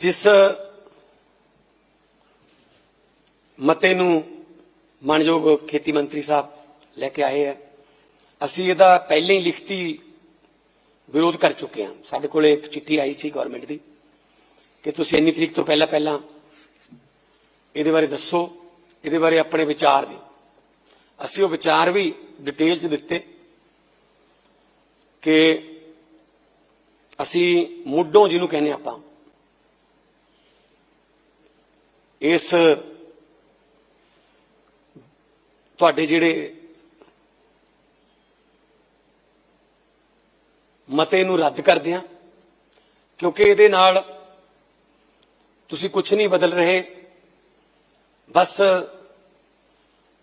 ਜਿਸ ਮਤੇ ਨੂੰ ਮਾਨਯੋਗ ਖੇਤੀ ਮੰਤਰੀ ਸਾਹਿਬ ਲੈ ਕੇ ਆਏ ਹੈ ਅਸੀਂ ਇਹਦਾ ਪਹਿਲਾਂ ਹੀ ਲਿਖਤੀ ਵਿਰੋਧ ਕਰ ਚੁੱਕੇ ਹਾਂ। ਸਾਡੇ ਕੋਲੇ ਇੱਕ ਚਿੱਠੀ ਆਈ ਸੀ ਗਵਰਨਮੈਂਟ ਦੀ ਕਿ ਤੁਸੀਂ ਇੰਨੀ ਤਰੀਕ ਤੋਂ ਪਹਿਲਾਂ ਪਹਿਲਾਂ ਇਹਦੇ ਬਾਰੇ ਦੱਸੋ, ਇਹਦੇ ਬਾਰੇ ਆਪਣੇ ਵਿਚਾਰ ਦਿਓ। ਅਸੀਂ ਉਹ ਵਿਚਾਰ ਵੀ ਡਿਟੇਲ ਚ ਦਿੱਤੇ ਕਿ ਅਸੀਂ ਮੁੱਢੋਂ ਜਿਹਨੂੰ ਕਹਿੰਦੇ ਆਪਾਂ ਇਸ ਤੁਹਾਡੇ ਜਿਹੜੇ ਮਤੇ ਨੂੰ ਰੱਦ ਕਰਦੇ ਹਾਂ ਕਿਉਂਕਿ ਇਹਦੇ ਨਾਲ ਤੁਸੀਂ ਕੁਝ ਨਹੀਂ ਬਦਲ ਰਹੇ। ਬਸ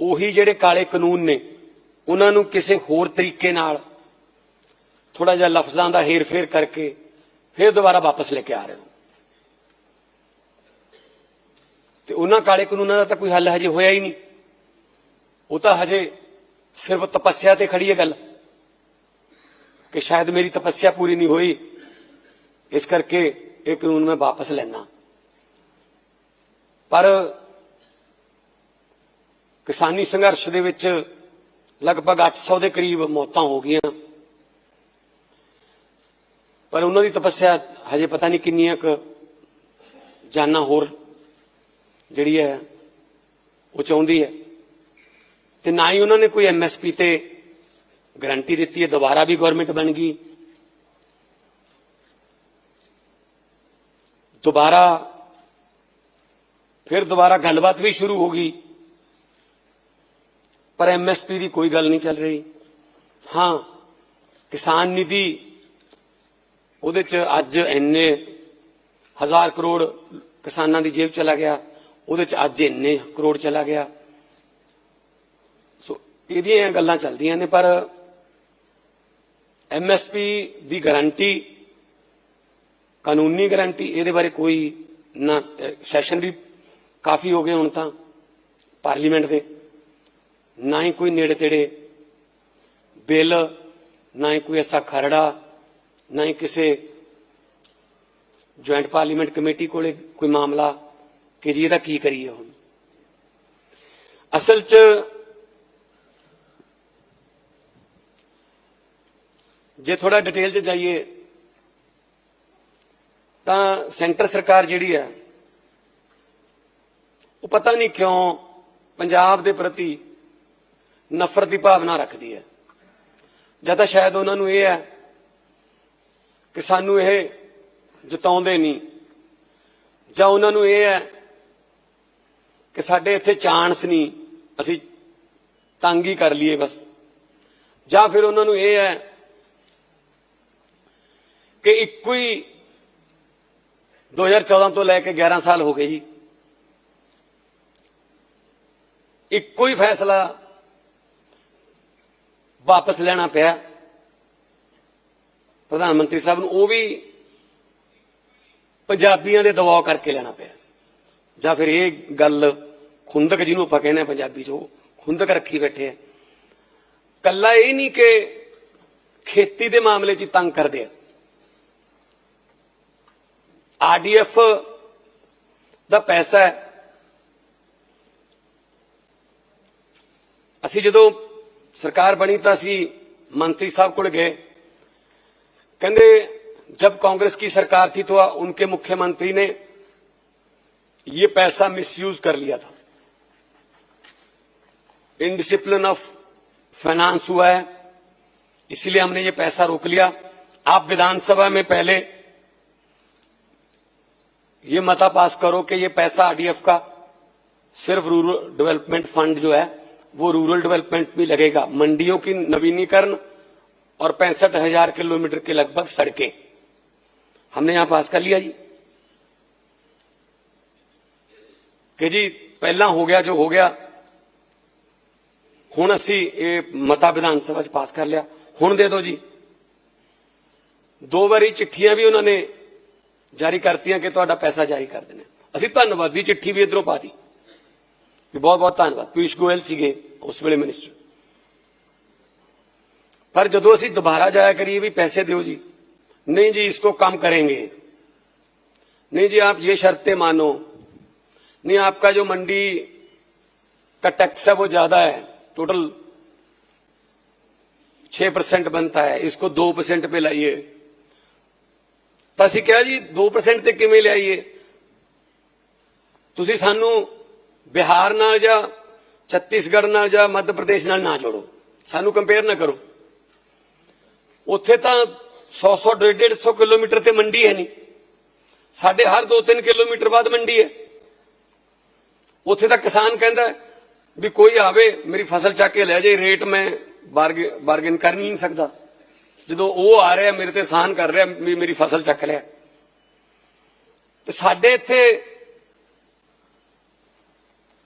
ਉਹੀ ਜਿਹੜੇ ਕਾਲੇ ਕਾਨੂੰਨ ਨੇ, ਉਹਨਾਂ ਨੂੰ ਕਿਸੇ ਹੋਰ ਤਰੀਕੇ ਨਾਲ ਥੋੜਾ ਜਿਹਾ ਲਫ਼ਜ਼ਾਂ ਦਾ ਹੇਰ-ਫੇਰ ਕਰਕੇ ਫਿਰ ਦੁਬਾਰਾ ਵਾਪਸ ਲੈ ਕੇ ਆ ਰਹੇ ਹੋ। ਤੇ ਉਹਨਾਂ ਕਾਲੇ ਕਾਨੂੰਨਾਂ ਦਾ ਤਾਂ ਕੋਈ ਹੱਲ ਹਜੇ ਹੋਇਆ ਹੀ ਨਹੀਂ। ਉਹ ਤਾਂ ਹਜੇ ਸਿਰਫ ਤਪੱਸਿਆ ਤੇ ਖੜੀ ਹੈ ਗੱਲ। ਕਿ ਸ਼ਾਇਦ ਮੇਰੀ ਤਪੱਸਿਆ ਪੂਰੀ ਨਹੀਂ ਹੋਈ। ਇਸ ਕਰਕੇ ਇਹ ਕਾਨੂੰਨ ਮੈਂ ਵਾਪਸ ਲੈਣਾ ਪਰ ਕਿਸਾਨੀ ਸੰਘਰਸ਼ ਦੇ ਵਿੱਚ ਲਗਭਗ 800 ਦੇ ਕਰੀਬ ਮੌਤਾਂ ਹੋ ਗਈਆਂ। ਪਰ ਉਹਨਾਂ ਦੀ ਤਪੱਸਿਆ ਹਜੇ ਪਤਾ ਨਹੀਂ ਕਿੰਨੀਆਂ ਕੁ ਜਾਨਾਂ ਹੋਰ ਜਿਹੜੀ ਹੈ, ਉਹ ਚਾਹੁੰਦੀ ਹੈ। ਤੇ ਨਾ ਹੀ ਉਹਨਾਂ ਨੇ ਕੋਈ ਐਮਐਸਪੀ ਤੇ ਗਾਰੰਟੀ ਦਿੱਤੀ ਹੈ, ਦੁਬਾਰਾ ਵੀ ਗਵਰਨਮੈਂਟ ਬਣ ਗਈ। ਦੁਬਾਰਾ ਫਿਰ ਦੁਬਾਰਾ ਗੱਲਬਾਤ ਵੀ ਸ਼ੁਰੂ ਹੋ ਗਈ। ਪਰ ਐਮਐਸਪੀ ਦੀ ਕੋਈ ਗੱਲ ਨਹੀਂ ਚੱਲ ਰਹੀ। ਹਾਂ, ਕਿਸਾਨ ਨਿਧੀ, ਉਹਦੇ ਚ ਅੱਜ ਇੰਨੇ ਹਜ਼ਾਰ ਕਰੋੜ ਕਿਸਾਨਾਂ ਦੀ ਜੇਬ ਚਲਾ ਗਿਆ। ਉਹਦੇ ਚ ਅੱਜ ਇੰਨੇ ਕਰੋੜ ਚਲਾ ਗਿਆ। ਸੋ ਇਹਦੀਆਂ ਗੱਲਾਂ ਚੱਲਦੀਆਂ ਨੇ, ਪਰ ਐਮਐਸਪੀ ਦੀ ਗਾਰੰਟੀ ਕਾਨੂੰਨੀ ਗਾਰੰਟੀ ਇਹਦੇ ਬਾਰੇ ਕੋਈ ਨਾ ਸੈਸ਼ਨ ਵੀ ਕਾਫੀ ਹੋ ਗਏ ਹੁਣ ਤਾਂ ਪਾਰਲੀਮੈਂਟ ਦੇ। ਨਾ ਹੀ ਕੋਈ ਨੇੜੇ ਤੇੜੇ ਬਿੱਲ, ਨਾ ਹੀ ਕੋਈ ਐਸਾ ਖਰੜਾ, ਨਾ ਹੀ ਕਿਸੇ ਜੁਆਇੰਟ ਪਾਰਲੀਮੈਂਟ ਕਮੇਟੀ ਕੋਲੇ ਕੋਈ ਮਾਮਲਾ ਕਿ ਜੀ ਇਹਦਾ ਕੀ ਕਰੀਏ ਹੁਣ? ਅਸਲ 'ਚ ਜੇ ਥੋੜਾ ਡਿਟੇਲ 'ਚ ਜਾਈਏ, ਤਾਂ ਸੈਂਟਰ ਸਰਕਾਰ ਜਿਹੜੀ ਹੈ, ਉਹ ਪਤਾ ਨਹੀਂ ਕਿਉਂ ਪੰਜਾਬ ਦੇ ਪ੍ਰਤੀ ਨਫ਼ਰਤ ਦੀ ਭਾਵਨਾ ਰੱਖਦੀ ਹੈ। ਜਾਂ ਤਾਂ ਸ਼ਾਇਦ ਉਹਨਾਂ ਨੂੰ ਇਹ ਹੈ ਕਿ ਸਾਨੂੰ ਇਹ ਜਿਤਾਉਂਦੇ ਨਹੀਂ, ਜਾਂ ਉਹਨਾਂ ਨੂੰ ਇਹ ਹੈ ਕਿ ਸਾਡੇ ਇੱਥੇ ਚਾਂਸ ਨਹੀਂ। ਅਸੀਂ ਤੰਗ ਹੀ ਕਰ ਲਈਏ ਬਸ। ਜਾਂ ਫਿਰ ਉਹਨਾਂ ਨੂੰ ਇਹ ਹੈ ਕਿ ਇੱਕੋ ਹੀ 2014 ਤੋਂ ਲੈ ਕੇ 11 ਸਾਲ ਹੋ ਗਏ ਜੀ ਇੱਕੋ ਹੀ ਫੈਸਲਾ ਵਾਪਸ ਲੈਣਾ ਪਿਆ। ਪ੍ਰਧਾਨ ਮੰਤਰੀ ਸਾਹਿਬ ਨੂੰ ਉਹ ਵੀ ਪੰਜਾਬੀਆਂ ਦੇ ਦਬਾਅ ਕਰਕੇ ਲੈਣਾ ਪਿਆ। ਜਾਂ ਫਿਰ ਇਹ ਗੱਲ ਖੁੰਦਕ ਜਿਹਨੂੰ ਆਪਾਂ ਕਹਿੰਦੇ ਆ ਪੰਜਾਬੀ ਚ ਉਹ ਖੁੰਦਕ ਰੱਖੀ ਬੈਠੇ ਆ ਕੱਲਾ ਇਹ ਨਹੀਂ ਕਿ ਖੇਤੀ ਦੇ ਮਾਮਲੇ 'ਚ ਹੀ ਤੰਗ ਕਰਦੇ ਆ ਆਰਡੀਐਫ ਦਾ ਪੈਸਾ ਹੈ ਅਸੀਂ ਜਦੋਂ ਸਰਕਾਰ ਬਣੀ ਤਾਂ ਅਸੀਂ ਮੰਤਰੀ ਸਾਹਿਬ ਕੋਲ ਗਏ कहते जब कांग्रेस की सरकार थी तो उनके मुख्यमंत्री ने ये पैसा मिसयूज कर लिया था। इनडिसिप्लिन ऑफ़ फाइनेंस हुआ है, इसलिए हमने ये पैसा रोक लिया। आप विधानसभा में पहले ये मता पास करो कि ये पैसा आरडीएफ का सिर्फ़ रूरल डेवलपमेंट फंड जो है, वो रूरल डेवलपमेंट भी लगेगा। मंडियों की नवीनीकरण और पैंसठ हज़ार किलोमीटर के लगभग सड़कें। हमने यहाँ पास कर लिया जी। कि जी ਪਹਿਲਾਂ ਹੋ ਗਿਆ ਜੋ ਹੋ ਗਿਆ ਹੁਣ ਅਸੀਂ ਇਹ ਮਤਾ ਵਿਧਾਨ ਸਭਾ ਚ ਪਾਸ ਕਰ ਲਿਆ ਹੁਣ ਦੇ ਦਿਓ ਜੀ ਦੋ ਵਾਰੀ ਚਿੱਠੀਆਂ ਵੀ ਉਹਨਾਂ ਨੇ ਜਾਰੀ ਕਰਤੀਆਂ ਕਿ ਤੁਹਾਡਾ ਪੈਸਾ ਜਾਰੀ ਕਰ ਦੇਣਾ ਅਸੀਂ ਧੰਨਵਾਦੀ ਚਿੱਠੀ ਵੀ ਇਧਰੋਂ ਪਾਤੀ ਵੀ ਬਹੁਤ ਬਹੁਤ ਧੰਨਵਾਦ ਪੀਸ਼ ਗੋਇਲ ਸੀਗੇ ਉਸ ਵੇਲੇ ਮਿਨਿਸਟਰ पर ਜਦੋਂ ਅਸੀਂ ਦੁਬਾਰਾ ਜਾਇਆ ਕਰੀਏ ਵੀ ਪੈਸੇ ਦਿਓ ਜੀ ਨਹੀਂ ਜੀ इसको कम करेंगे नहीं जी आप ये शर्तें मानो नहीं आपका जो मंडी का टैक्स है वो ज्यादा है टोटल छह परसेंट बनता है इसको दो परसेंट पे लाइए ਤਾਂ ਅਸੀਂ ਕਿਹਾ ਜੀ 2% ਤੇ ਕਿਵੇਂ ਲਿਆਈਏ ਤੁਸੀਂ ਸਾਨੂੰ ਬਿਹਾਰ ਨਾਲ ਜਾਂ ਛੱਤੀਸਗੜ੍ਹ ਨਾਲ ਜਾਂ ਮੱਧ ਪ੍ਰਦੇਸ਼ ਨਾਲ ਨਾ ਜੋੜੋ ਸਾਨੂੰ ਕੰਪੇਅਰ ਨਾ ਕਰੋ ਉੱਥੇ ਤਾਂ 100 100 150 ਕਿਲੋਮੀਟਰ ਤੇ ਮੰਡੀ ਹੈ ਨਹੀਂ ਸਾਡੇ ਹਰ 2-3 ਕਿਲੋਮੀਟਰ ਬਾਅਦ ਮੰਡੀ ਹੈ ਉੱਥੇ ਤਾਂ ਕਿਸਾਨ ਕਹਿੰਦਾ ਵੀ ਕੋਈ ਆਵੇ, ਮੇਰੀ ਫਸਲ ਚੱਕ ਕੇ ਲੈ ਜਾਏ, ਰੇਟ ਮੈਂ ਬਾਰਗੇਨ ਕਰ ਨਹੀਂ ਸਕਦਾ। ਜਦੋਂ ਉਹ ਆ ਰਿਹਾ, ਮੇਰੇ ਤੇ ਸਾਨ ਕਰ ਰਿਹਾ, ਵੀ ਮੇਰੀ ਫਸਲ ਚੱਕ ਲਿਆ। ਤੇ ਸਾਡੇ ਇੱਥੇ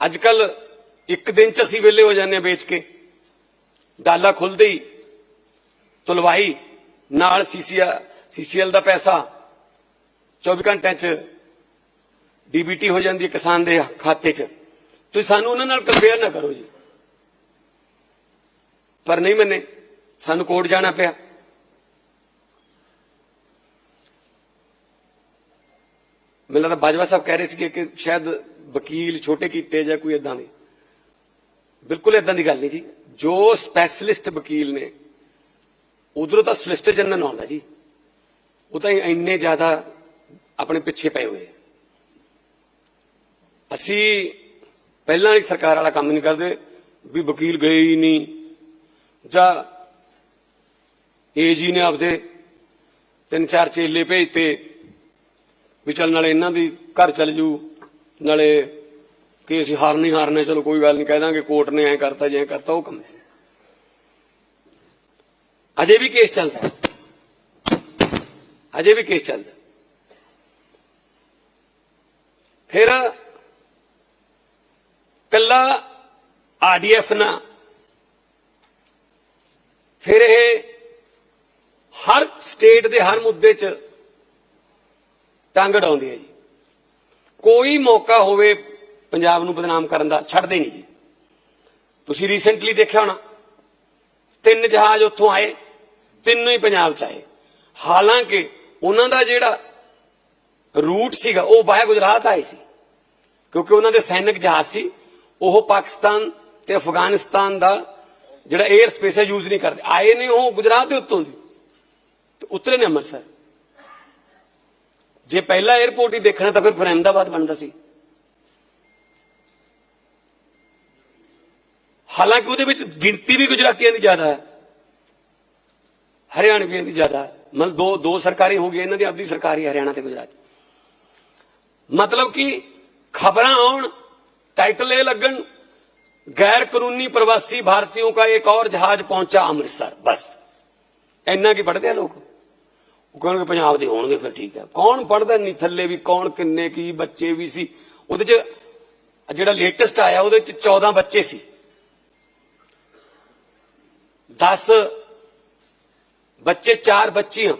ਅੱਜ ਕੱਲ ਇੱਕ ਦਿਨ ਚ ਅਸੀਂ ਵਿਹਲੇ ਹੋ ਜਾਂਦੇ ਆ ਵੇਚ ਕੇ। ਡਾਲਾ ਖੁੱਲਦੇ ਹੀ, ਤੁਲਵਾਈ, ਨਾਲ ਸੀਸੀਆ, ਸੀਸੀਐਲ ਦਾ ਪੈਸਾ 24 ਘੰਟਿਆਂ ਚ ਡੀਬੀਟੀ ਹੋ ਜਾਂਦੀ ਹੈ ਕਿਸਾਨ ਦੇ ਖਾਤੇ 'ਚ। ਤੁਸੀਂ ਸਾਨੂੰ ਉਹਨਾਂ ਨਾਲ ਕੰਪੇਅਰ ਨਾ ਕਰੋ ਜੀ। ਪਰ ਨਹੀਂ ਮੰਨੇ, ਸਾਨੂੰ ਕੋਰਟ ਜਾਣਾ ਪਿਆ। ਮੈਨੂੰ ਲੱਗਦਾ ਬਾਜਵਾ ਸਾਹਿਬ ਕਹਿ ਰਹੇ ਸੀ ਕਿ ਸ਼ਾਇਦ ਵਕੀਲ ਛੋਟੇ ਕੀਤੇ ਜਾਂ ਕੋਈ ਇਦਾਂ ਦੀ। ਬਿਲਕੁਲ ਇਦਾਂ ਦੀ ਗੱਲ ਨਹੀਂ ਜੀ। ਜੋ ਸਪੈਸ਼ਲਿਸਟ ਵਕੀਲ ਨੇ, ਉਧਰੋਂ ਤਾਂ ਸੋਲਿਸਟਰ ਜਨਰਲ ਆਉਂਦਾ ਜੀ। ਉਹ ਤਾਂ ਇੰਨੇ ਜ਼ਿਆਦਾ ਆਪਣੇ ਪਿੱਛੇ ਪਏ ਹੋਏ ਆ। ਅਸੀਂ ਪਹਿਲਾਂ ਵਾਲੀ ਸਰਕਾਰ ਵਾਲਾ ਕੰਮ ਨਹੀਂ ਕਰਦੇ, ਵੀ ਵਕੀਲ ਗਏ ਹੀ ਨਹੀਂ, ਜਾਂ ਏਜੀ ਨੇ ਆਪਦੇ ਤਿੰਨ ਚਾਰ ਚੇਲੇ ਭੇਜਤੇ, ਵੀ ਚੱਲ ਨਾਲੇ ਇਹਨਾਂ ਦੀ ਘਰ ਚੱਲ ਜੂ, ਨਾਲੇ ਕਿ ਅਸੀਂ ਹਾਰ ਨਹੀਂ ਹਾਰਨੇ, ਚਲੋ ਕੋਈ ਗੱਲ ਨਹੀਂ, ਕਹਿ ਦਾਂਗੇ ਕੋਰਟ ਨੇ ਐ ਕਰਤਾ ਜੇ, ਐ ਕਰਤਾ, ਉਹ ਕੰਮ ਅਜੇ ਵੀ ਕੇਸ ਚੱਲਦਾ ਅਜੇ ਵੀ ਕੇਸ ਚੱਲਦਾ ਫਿਰ ਕੱਲਾ ਆਰਡੀਐਫ ਨਾ। ਫਿਰ ਇਹ ਹਰ ਸਟੇਟ ਦੇ ਹਰ ਮੁੱਦੇ 'ਚ ਟੰਗ ਅਡਾਉਂਦੀ ਹੈ ਜੀ। ਕੋਈ ਮੌਕਾ ਹੋਵੇ ਪੰਜਾਬ ਨੂੰ ਬਦਨਾਮ ਕਰਨ ਦਾ, ਛੱਡਦੇ ਨਹੀਂ ਜੀ। ਤੁਸੀਂ ਰੀਸੈਂਟਲੀ ਦੇਖਿਆ ਹੋਣਾ, ਤਿੰਨ ਜਹਾਜ਼ ਉੱਥੋਂ ਆਏ, ਤਿੰਨੋਂ ਹੀ ਪੰਜਾਬ ਚ ਆਏ। ਹਾਲਾਂਕਿ ਉਹਨਾਂ ਦਾ ਜਿਹੜਾ ਰੂਟ ਸੀਗਾ, ਉਹ ਬਾਹਰ ਗੁਜਰਾਤ ਆਏ ਸੀ, ਕਿਉਂਕਿ ਉਹਨਾਂ ਦੇ ਸੈਨਿਕ ਜਹਾਜ਼ ਸੀ। ਉਹ ਪਾਕਿਸਤਾਨ ਤੇ ਅਫਗਾਨਿਸਤਾਨ ਦਾ ਜਿਹੜਾ 에ਅਰ ਸਪੇਸ ਹੈ ਯੂਜ਼ ਨਹੀਂ ਕਰਦੇ। ਆਏ ਨੇ ਉਹ ਗੁਜਰਾਤ ਦੇ ਉੱਤੋਂ ਦੀ। ਤੇ ਉਤਰੇ ਨੇ ਅੰਮ੍ਰਿਤਸਰ। ਜੇ ਪਹਿਲਾ 에ਅਰਪੋਰਟ ਹੀ ਦੇਖਣਾ ਤਾਂ ਫਿਰ ਫਿਰ ਅਹਿਮਦਾਬਾਦ ਬਣਦਾ ਸੀ। ਹਾਲਾਂਕਿ ਉਹਦੇ ਵਿੱਚ ਗਿਣਤੀ ਵੀ ਗੁਜਰਾਤੀਆਂ ਦੀ ਜ਼ਿਆਦਾ ਹੈ। ਹਰਿਆਣਵੀਆਂ ਦੀ ਜ਼ਿਆਦਾ ਹੈ। ਮਤਲਬ ਦੋ ਦੋ ਸਰਕਾਰੀ ਹੋ ਗਈਆਂ, ਇਹਨਾਂ ਦੀ ਆਪਦੀ ਸਰਕਾਰੀ ਹਰਿਆਣਾ ਤੇ ਗੁਜਰਾਤ। ਮਤਲਬ ਕਿ ਖਬਰਾਂ ਆਉਣ टाइटल ये लगन गैर कानूनी प्रवासी भारतीयों का एक और जहाज पहुंचा अमृतसर बस ਇੰਨਾ ਕੀ ਪੜਦੇ ਆ ਲੋਕ ਉਹ ਕਹਿੰਦੇ ਪੰਜਾਬ ਦੇ ਹੋਣਗੇ ਫਿਰ ਠੀਕ ਹੈ ਕੌਣ ਪੜਦਾ ਨਹੀਂ ਥੱਲੇ ਵੀ ਕੌਣ ਕਿੰਨੇ ਕੀ ਬੱਚੇ ਵੀ ਸੀ ਉਹਦੇ ਚ ਜਿਹੜਾ ਲੇਟੈਸਟ ਆਇਆ ਉਹਦੇ ਚ 14 ਬੱਚੇ ਸੀ 10 ਬੱਚੇ 4 ਬੱਚੀਆਂ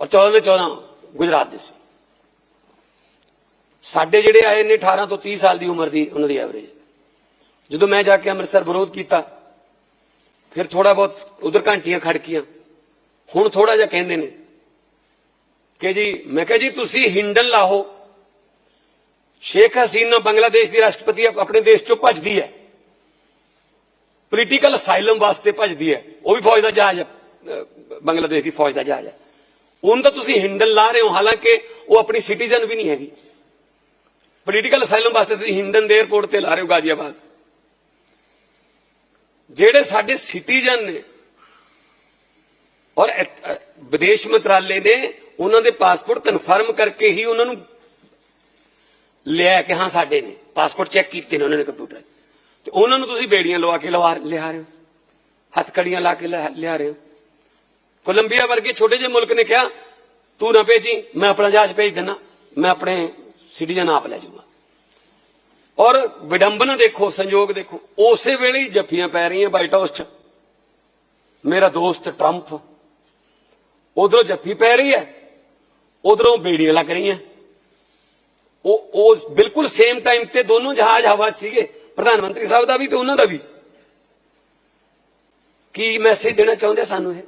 ਔਰ 14 ਦੇ 14 ਗੁਜਰਾਤ ਦੇ ਸੀ ਸਾਡੇ ਜਿਹੜੇ ਆਏ ਨੇ 18 ਤੋਂ 30 ਸਾਲ ਦੀ ਉਮਰ ਦੀ, ਉਹਨਾਂ ਦੀ ਐਵਰੇਜ ਜਦੋਂ ਮੈਂ ਜਾ ਕੇ ਅੰਮ੍ਰਿਤਸਰ ਵਿਰੋਧ ਕੀਤਾ, ਫਿਰ ਥੋੜਾ ਬਹੁਤ ਉਧਰ ਘੰਟੀਆਂ ਖੜਕੀਆਂ। ਹੁਣ ਥੋੜਾ ਜਿਹਾ ਕਹਿੰਦੇ ਨੇ ਕਿ ਜੀ, ਮੈਂ ਕਿਹਾ ਜੀ, ਤੁਸੀਂ ਹਿੰਡਨ ਲਾਹੋ। ਸ਼ੇਖ ਹਸੀਨਾ ਬੰਗਲਾਦੇਸ਼ ਦੀ ਰਾਸ਼ਟਰਪਤੀ ਆਪਣੇ ਦੇਸ਼ ਚੋਂ ਭੱਜਦੀ ਹੈ। ਪੋਲੀਟੀਕਲ ਅਸਾਈਲਮ ਵਾਸਤੇ ਭੱਜਦੀ ਹੈ। ਉਹ ਵੀ ਫੌਜ ਦਾ ਜਹਾਜ਼ ਹੈ ਬੰਗਲਾਦੇਸ਼ ਦੀ ਫੌਜ ਦਾ ਜਹਾਜ਼ ਹੈ। ਉਹਨੂੰ ਤਾਂ ਤੁਸੀਂ ਹਿੰਡਨ ਲਾ ਰਹੇ ਹੋ, ਹਾਲਾਂਕਿ ਉਹ ਆਪਣੀ ਸਿਟੀਜ਼ਨ ਵੀ ਨਹੀਂ ਹੈਗੀ। ਪੋਲੀਟੀਕਲ ਅਸਾਈਲਮ ਵਾਸਤੇ ਤੁਸੀਂ ਹਿੰਡਨ ਦੇ 에ਅਰਪੋਰਟ ਤੇ ਲਾ ਰਹੇ ਹੋ ਗਾਜ਼ੀਆਬਾਦ। ਜਿਹੜੇ ਸਾਡੇ ਸਿਟੀਜ਼ਨ ਨੇ ਔਰ ਵਿਦੇਸ਼ ਮੰਤਰਾਲੇ ਨੇ ਉਹਨਾਂ ਦੇ ਪਾਸਪੋਰਟ ਕਨਫਰਮ ਕਰਕੇ ਹੀ ਉਹਨਾਂ ਨੂੰ ਲਿਆ ਕਿ ਹਾਂ ਸਾਡੇ ਨੇ। ਪਾਸਪੋਰਟ ਚੈੱਕ ਕੀਤੇ ਨੇ ਉਹਨਾਂ ਨੇ ਕੰਪਿਊਟਰ ਤੇ। ਉਹਨਾਂ ਨੂੰ ਤੁਸੀਂ ਬੇੜੀਆਂ ਲਵਾ ਕੇ ਲਵਾ ਲਿਆ ਰਹੇ ਹੋ। ਹੱਥਕੜੀਆਂ ਲਾ ਕੇ ਲਿਆ ਲਿਆ ਰਹੇ ਹੋ। ਕੋਲੰਬੀਆ ਵਰਗੇ ਛੋਟੇ ਜਿਹੇ ਮੁਲਕ ਨੇ ਕਿਹਾ, ਤੂੰ ਨਾ ਭੇਜੀ, ਮੈਂ ਆਪਣਾ ਜਹਾਜ਼ ਭੇਜ ਦਿੰਦਾ ਮੈਂ ਆਪਣੇ ਸਿਟੀਜ਼ਨ ਆਪ ਲੈ ਜਾਊਂਗਾ। ਔਰ ਵਿਡੰਬਨਾ ਦੇਖੋ, ਸੰਯੋਗ ਦੇਖੋ, ਉਸੇ ਵੇਲੇ ਹੀ ਜੱਫੀਆਂ ਪੈ ਰਹੀਆਂ ਵਾਈਟ ਹਾਊਸ 'ਚ। ਮੇਰਾ ਦੋਸਤ ਟਰੰਪ, ਉਧਰੋਂ ਜੱਫੀ ਪੈ ਰਹੀ ਹੈ, ਉਧਰੋਂ ਬੇੜੀਆਂ ਲੱਗ ਰਹੀਆਂ। ਉਹ ਉਹ ਬਿਲਕੁਲ ਸੇਮ ਟਾਈਮ ਤੇ ਦੋਨੋਂ ਜਹਾਜ਼ ਹਵਾ ਸੀਗੇ, ਪ੍ਰਧਾਨ ਮੰਤਰੀ ਸਾਹਿਬ ਦਾ ਵੀ ਤੇ ਉਹਨਾਂ ਦਾ ਵੀ। ਕੀ ਮੈਸੇਜ ਦੇਣਾ ਚਾਹੁੰਦੇ ਸਾਨੂੰ ਇਹ?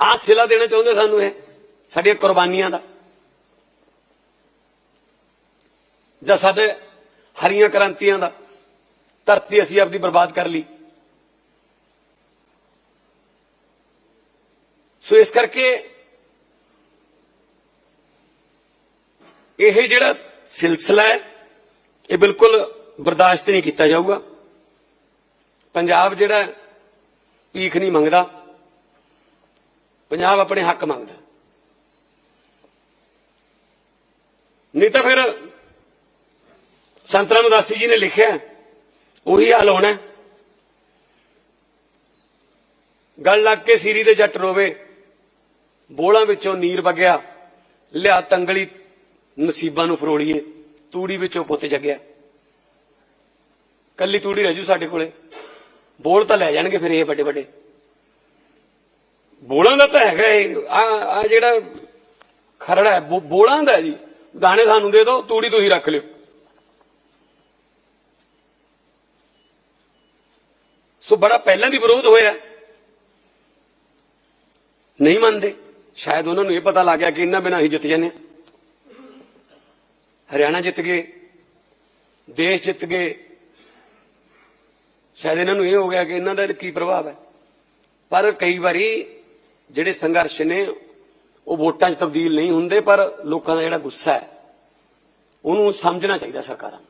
ਆਹ ਸਿਲਾ ਦੇਣਾ ਚਾਹੁੰਦੇ ਸਾਨੂੰ ਇਹ, ਸਾਡੀਆਂ ਕੁਰਬਾਨੀਆਂ ਦਾ। ਜਾਂ ਸਾਡੇ ਹਰੀਆਂ ਕ੍ਰਾਂਤੀਆਂ ਦਾ ਧਰਤੀ ਅਸੀਂ ਆਪਦੀ ਬਰਬਾਦ ਕਰ ਲਈ। ਸੋ ਇਸ ਕਰਕੇ ਇਹ ਜਿਹੜਾ ਸਿਲਸਿਲਾ ਹੈ, ਇਹ ਬਿਲਕੁਲ ਬਰਦਾਸ਼ਤ ਨਹੀਂ ਕੀਤਾ ਜਾਊਗਾ। ਪੰਜਾਬ ਜਿਹੜਾ ਭੀਖ ਨਹੀਂ ਮੰਗਦਾ, ਪੰਜਾਬ ਆਪਣੇ ਹੱਕ ਮੰਗਦਾ। ਨਹੀਂ ਤਾਂ ਫਿਰ ਸੰਤ ਰਾਮਦਾਸੀ ਜੀ ਨੇ ਲਿਖਿਆ ਉਹੀ ਹਾਲ ਹੋਣਾ ਗੱਲ ਲੱਗ ਕੇ ਸੀਰੀ ਦੇ ਜੱਟ ਰੋਵੇ। ਬੋਲਾਂ ਵਿੱਚੋਂ ਨੀਰ ਵਗਿਆ। ਲਿਆ ਤੰਗਲੀ ਨਸੀਬਾਂ ਨੂੰ ਫਰੋਲੀਏ। ਤੂੜੀ ਵਿੱਚੋਂ ਪੁੱਤ ਜਗਿਆ। ਕੱਲੀ ਤੂੜੀ ਰਹਿ ਜੂ ਸਾਡੇ ਕੋਲੇ। ਬੋਲ ਤਾਂ ਲੈ ਜਾਣਗੇ ਫਿਰ ਇਹ ਵੱਡੇ ਵੱਡੇ। ਬੋਲਾਂ ਦਾ ਤਾਂ ਹੈਗਾ ਇਹ। ਆ ਆ ਜਿਹੜਾ ਖਰੜਾ ਹੈ, ਬੋ- ਬੋਲਾਂ ਦਾ ਜੀ। ਦਾਣੇ ਸਾਨੂੰ ਦੇ ਦਿਓ ਤੂੜੀ ਤੁਸੀਂ ਰੱਖ ਲਿਓ। ਸੋ ਬੜਾ ਪਹਿਲਾਂ ਵੀ ਵਿਰੋਧ ਹੋਇਆ। ਨਹੀਂ ਮੰਨਦੇ। ਸ਼ਾਇਦ ਉਹਨਾਂ ਨੂੰ ਇਹ ਪਤਾ ਲੱਗ ਗਿਆ ਕਿ ਇਹਨਾਂ ਬਿਨਾਂ ਹੀ ਜਿੱਤ ਜਾਂਦੇ ਹਾਂ। ਹਰਿਆਣਾ ਜਿੱਤ ਗਏ, ਦੇਸ਼ ਜਿੱਤ ਗਏ। ਸ਼ਾਇਦ ਇਹਨਾਂ ਨੂੰ ਇਹ ਹੋ ਗਿਆ ਕਿ ਇਹਨਾਂ ਦਾ ਕੀ ਪ੍ਰਭਾਵ ਹੈ। ਪਰ ਕਈ ਵਾਰੀ ਜਿਹੜੇ ਸੰਘਰਸ਼ ਨੇ, ਉਹ ਵੋਟਾਂ 'ਚ ਤਬਦੀਲ ਨਹੀਂ ਹੁੰਦੇ, ਪਰ ਲੋਕਾਂ ਦਾ ਜਿਹੜਾ ਗੁੱਸਾ ਹੈ, ਉਹਨੂੰ ਸਮਝਣਾ ਚਾਹੀਦਾ ਸਰਕਾਰਾਂ ਨੂੰ।